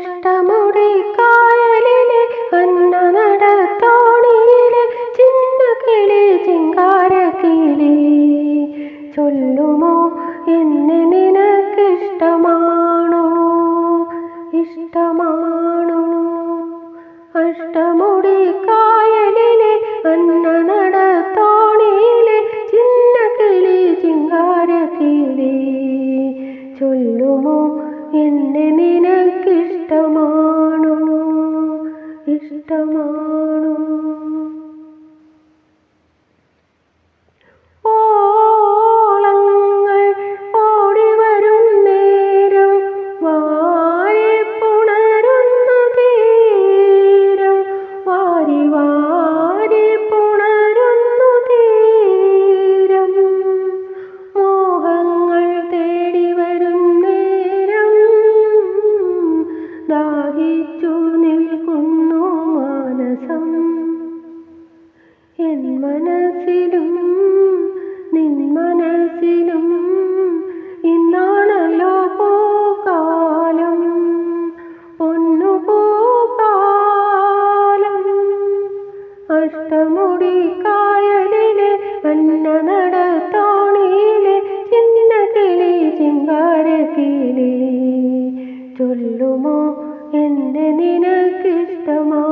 അഷ്ടമുടി കായലിലെ അന്ന നടത്തോണിയിലെ ചിന്ന കിളി ചിങ്കാര ചൊല്ലുമോ എന്നെ നിനക്കിഷ്ടമാണോ? ഇഷ്ടമാണോ? അഷ്ടമുടി കായലിലെ അന്ന നടത്തോണിയിലെ ചിന്ന കിളി ചിങ്കാര ചൊല്ലുമോ എന്നെ നിനക്കിഷ്ടമാണോ? ഇഷ്ടമാണോ? അഷ്ടമുടി കായലിലെ വന്ന നടത്തോണിയിലെ ചിന്ന കിളി ചിങ്കാര ചൊല്ലുമോ എന്റെ നിനക്കിഷ്ടമാണോ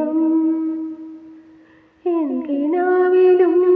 സ്നേഹം എന്തിനാവിലും